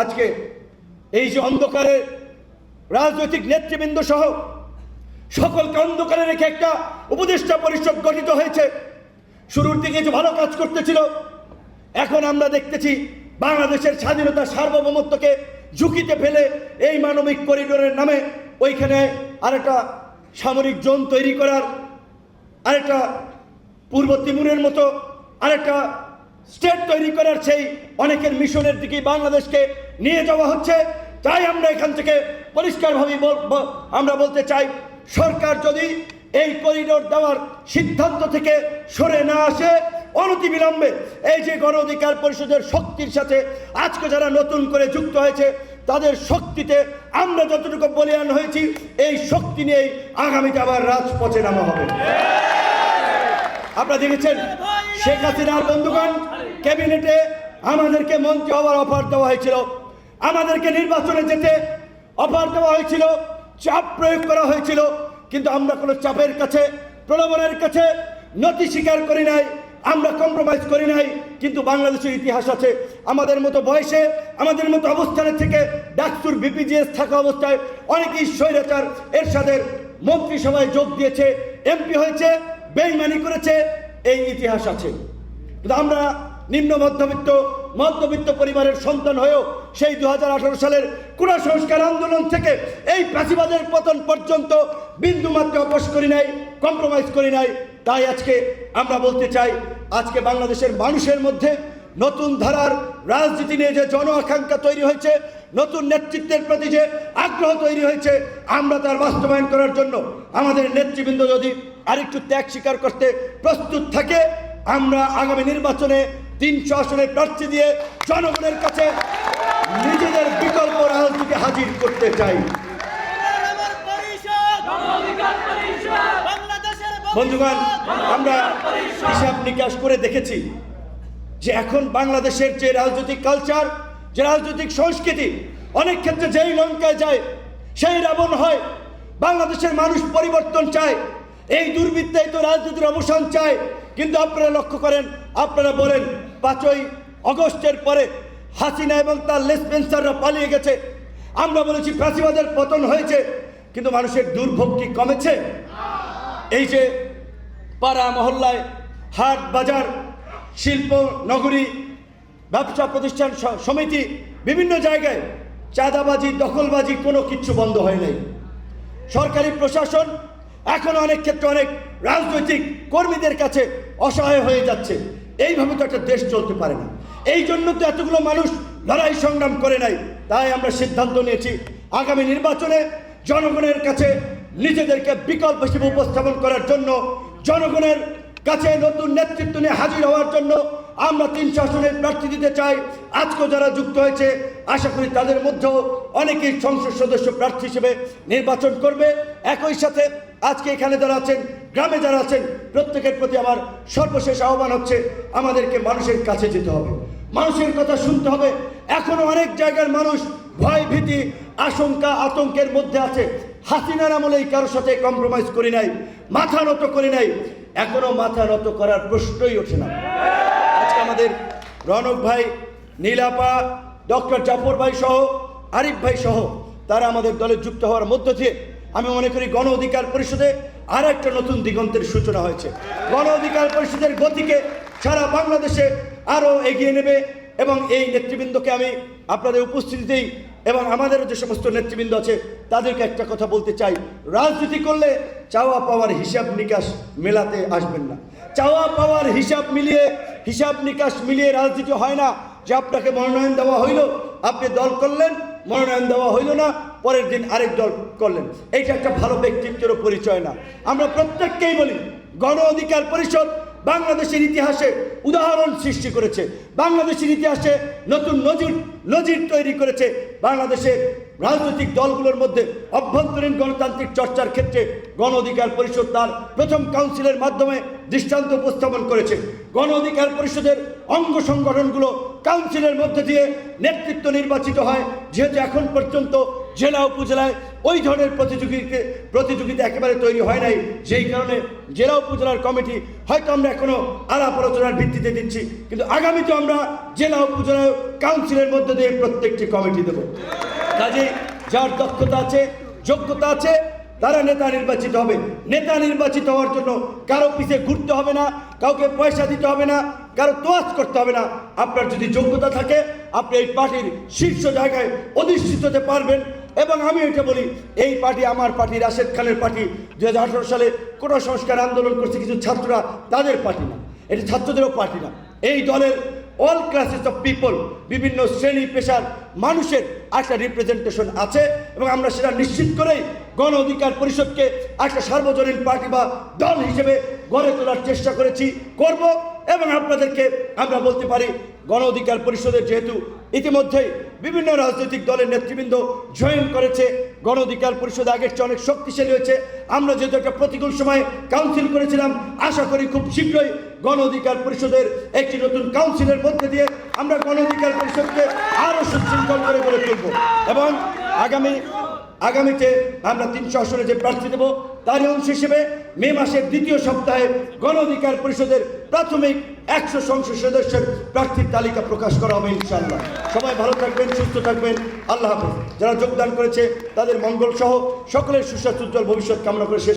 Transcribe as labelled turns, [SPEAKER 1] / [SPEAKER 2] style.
[SPEAKER 1] আজকে এই যে অন্ধকারে রাজনৈতিক নেতৃবৃন্দ সহ সকলকে অন্ধকারে রেখে একটা উপদেষ্টা পরিষদ গঠিত হয়েছে। শুরুর দিকে যে ভালো কাজ করতেছিল, এখন আমরা দেখতেছি বাংলাদেশের স্বাধীনতা সার্বভৌমত্বকে ঝুঁকিতে ফেলে এই মানবিক করিডোরের নামে ওইখানে আরেকটা সামরিক জোন তৈরি করার, আরেকটা পূর্ব তিমুরের মতো আরেকটা স্টেট তৈরি করার সেই অনেকের মিশনের দিকে বাংলাদেশকে নিয়ে যাওয়া হচ্ছে। তাই আমরা এখান থেকে পরিষ্কারভাবে আমরা বলতে চাই, সরকার যদি এই করিডোর দেওয়ার সিদ্ধান্ত থেকে সরে না আসে, অনতিবিলম্বে এই যে গণ অধিকার পরিষদের শক্তির সাথে আজকে যারা নতুন করে যুক্ত হয়েছে, তাদের শক্তিতে আমরা যতটুকু বলিয়ান হয়েছি, এই শক্তি নিয়েই আগামীতে আবার রাজপথে নামা হবে। আপনারা দেখেছেন, শেখ হাসিনার বন্ধুগণ ক্যাবিনেটে আমাদেরকে মন্ত্রী হওয়ার অফার দেওয়া হয়েছিল। আমাদেরকে নির্বাচনে যেতে অফার দেওয়া হয়েছিল, চাপ প্রয়োগ করা হয়েছিল। কিন্তু আমরা কোনো চাপের কাছে, প্রলোভনের কাছে নতি স্বীকার করি নাই, আমরা কম্প্রোমাইজ করি নাই। কিন্তু বাংলাদেশের ইতিহাস আছে, আমাদের মতো বয়সে, আমাদের মতো অবস্থানের থেকে ডাকসুর বিপিজিএস থাকা অবস্থায় অনেকেই স্বৈরাচার, এরশাদের মন্ত্রিসভায় যোগ দিয়েছে, এমপি হয়েছে, বেইমানি করেছে, এই ইতিহাস আছে। আমরা নিম্ন মধ্যবিত্ত মধ্যবিত্ত পরিবারের সন্তান হয়েও সেই দু হাজার আঠারো সালের কুড়া সংস্কার আন্দোলন থেকে এই প্রাচীবাদের পতন পর্যন্ত বিন্দুমাত্র অপস করি নাই কম্প্রোমাইজ করি নাই। তাই আজকে আমরা বলতে চাই, আজকে বাংলাদেশের মানুষের মধ্যে নতুন ধারার রাজনীতি নিয়ে যে জন আকাঙ্ক্ষা তৈরি হয়েছে, নতুন নেতৃত্বের প্রতি যে আগ্রহ তৈরি হয়েছে, আমরা তার বাস্তবায়ন করার জন্য আমাদের নেতৃবৃন্দ যদি আরেকটু ত্যাগ স্বীকার করতে প্রস্তুত থাকে, আমরা আগামী নির্বাচনে তিনশো আসনের প্রার্থী দিয়ে জনগণের কাছে নিজেদের বিকল্প রাজনীতি হাজির করতে চাই। বন্ধুগণ, আমরা হিসাব নিকাশ করে দেখেছি যে এখন বাংলাদেশের যে রাজনৈতিক কালচার, যে রাজনৈতিক সংস্কৃতি, অনেক ক্ষেত্রে যেই লঙ্কায় যায়, সেই রাবণ হয়। বাংলাদেশের মানুষ পরিবর্তন চায়, এই দুর্বৃত্তায় তো রাজনীতির অবসান চায়। কিন্তু আপনারা লক্ষ্য করেন, আপনারা বলেন পাঁচই অগস্টের পরে হাসিনা এবং তার লেসপেন্সাররা পালিয়ে গেছে। আমরা বলেছি ফাঁসিবাদের পতন হয়েছে, কিন্তু মানুষের দুর্ভোগ কি কমেছে? এই যে পাড়া মহল্লায় হাট বাজার, শিল্প, নগরী, ব্যবসা প্রতিষ্ঠান সমিতি, বিভিন্ন জায়গায় চাঁদাবাজি, দখলবাজি কোনো কিচ্ছু বন্ধ হয় নাই। সরকারি প্রশাসন এখন অনেক ক্ষেত্রে অনেক রাজনৈতিক কর্মীদের কাছে অসহায় হয়ে যাচ্ছে। এইভাবে তো একটা দেশ চলতে পারে না। এই জন্য তো এতগুলো মানুষ লড়াই সংগ্রাম করে নাই। তাই আমরা সিদ্ধান্ত নিয়েছি, আগামী নির্বাচনে জনগণের কাছে নিজেদেরকে বিকল্প হিসেবে উপস্থাপন করার জন্য, জনগণের কাছে নতুন নেতৃত্ব নিয়ে হাজির হওয়ার জন্য আমরা তিন শাসনের প্রার্থী দিতে চাই। আজকেও যারা যুক্ত হয়েছে, আশা করি তাদের মধ্যেও অনেকেই সংসদ সদস্য প্রার্থী হিসেবে নির্বাচন করবে। একই সাথে আজকে এখানে যারা আছেন, গ্রামে যারা আছেন, প্রত্যেকের প্রতি আমার সর্বশেষ আহ্বান হচ্ছে, আমাদেরকে মানুষের কাছে যেতে হবে। মানুষের কথা শুনতে হবে। এখনও অনেক জায়গার মানুষ ভয়, ভীতি, আশঙ্কা, আতঙ্কের মধ্যে আছে। হাসিনার আমলেই কারোর সাথে কম্প্রোমাইজ করি নাই, মাথা নত করি নাই। এখনও মাথা নত করার প্রশ্নই ওঠে না। আজকে আমাদের রনক ভাই, নীলাপা, ডক্টর জাফর ভাই সহ, আরিফ ভাই সহ, তারা আমাদের দলে যুক্ত হওয়ার মধ্য দিয়ে আমি মনে করি গণ অধিকার পরিষদে আর একটা নতুন দিগন্তের সূচনা হয়েছে। গণ অধিকার পরিষদের গতিকে সারা বাংলাদেশে আরও এগিয়ে নেবে এবং এই নেতৃবৃন্দকে আমি আপনাদের উপস্থিতিতেই এবং আমাদের যে সমস্ত নেতৃবৃন্দ আছে, তাদেরকে একটা কথা বলতে চাই। রাজনীতি করলে চাওয়া পাওয়ার হিসাব নিকাশ মেলাতে আসবেন না। চাওয়া পাওয়ার হিসাব মিলিয়ে, হিসাব নিকাশ মিলিয়ে রাজনীতি হয় না যে আপনাকে মনোনয়ন দেওয়া হইল আপনি দল করলেন, মনোনয়ন দেওয়া হইল না, পরের দিন আরেক দল করলেন। এইটা একটা ভালো ব্যক্তিত্বেরও পরিচয় না। আমরা প্রত্যেককেই বলি, গণ অধিকার পরিষদ বাংলাদেশের ইতিহাসে উদাহরণ সৃষ্টি করেছে। বাংলাদেশের ইতিহাসে নতুন নজির নজির তৈরি করেছে। বাংলাদেশের রাজনৈতিক দলগুলোর মধ্যে অভ্যন্তরীণ গণতান্ত্রিক চর্চার ক্ষেত্রে গণ অধিকার পরিষদ তার প্রথম কাউন্সিলের মাধ্যমে দৃষ্টান্ত উপস্থাপন করেছে। গণ অধিকার পরিষদের অঙ্গ সংগঠনগুলো কাউন্সিলের মধ্যে দিয়ে নেতৃত্ব নির্বাচিত হয়, যেহেতু এখন পর্যন্ত জেলা উপজেলায় ওই ধরনের প্রতিযোগিতা প্রতিযোগিতা একেবারে তৈরি হয় নাই। যেই কারণে জেলা উপজেলার কমিটি হয়তো আমরা এখনও আলাপ আলোচনার ভিত্তিতে দিচ্ছি, কিন্তু আগামীতে আমরা জেলা উপজেলা কাউন্সিলের মধ্যে দিয়ে প্রত্যেকটি কমিটি দেব। কাজে যার দক্ষতা আছে, যোগ্যতা আছে তারা নেতা নির্বাচিত হবে। নেতা নির্বাচিত হওয়ার জন্য কারও পিছে ঘুরতে হবে না, কাউকে পয়সা দিতে হবে না, কারও তোয়াজ করতে হবে না। আপনার যদি যোগ্যতা থাকে, আপনি এই পার্টির শীর্ষ জায়গায় অধিষ্ঠিত হতে পারবেন। এবং আমি এটা বলি, এই পার্টি আমার পার্টি, রাশেদ খানের পার্টি। দু হাজার আঠেরো সালে কোনো সংস্কার আন্দোলন করছে কিছু ছাত্ররা, তাদের পার্টি না। এটা ছাত্রদেরও পার্টি না। এই দলের অল ক্লাসেস অফ পিপল বিভিন্ন শ্রেণি, পেশার মানুষের একটা রিপ্রেজেন্টেশন আছে এবং আমরা সেটা নিশ্চিত করেই গণ অধিকার পরিষদকে একটা সার্বজনীন পার্টি বা দল হিসেবে গড়ে তোলার চেষ্টা করেছি, করব এবং আপনাদেরকে আমরা বলতে পারি গণ অধিকার পরিষদের যেহেতু ইতিমধ্যেই বিভিন্ন রাজনৈতিক দলের নেতৃবৃন্দ জয়েন করেছে। গণ অধিকার পরিষদ আগের চেয়ে অনেক শক্তিশালী হয়েছে। আমরা যেহেতু একটা প্রতিকূল সময়ে কাউন্সিল করেছিলাম, আশা করি খুব শীঘ্রই গণ অধিকার পরিষদের একটি নতুন কাউন্সিলের মধ্যে দিয়ে আমরা গণ অধিকার পরিষদকে আরও সুশৃঙ্খল করে গড়ে তুলব। এবং আগামী আগামীতে আমরা তিনশো আসনে যে প্রার্থী দেব, তারই অংশ হিসেবে মে মাসের দ্বিতীয় সপ্তাহে গণ অধিকার পরিষদের প্রাথমিক একশো সংসদ সদস্যের প্রার্থীর তালিকা প্রকাশ করা হবে ইনশাআল্লাহ। সবাই ভালো থাকবেন, সুস্থ থাকবেন। আল্লাহ হাফেজ। যারা যোগদান করেছে, তাদের মঙ্গল সহ সকলের সুস্বাস্থ্য, উজ্জ্বল ভবিষ্যৎ কামনা করে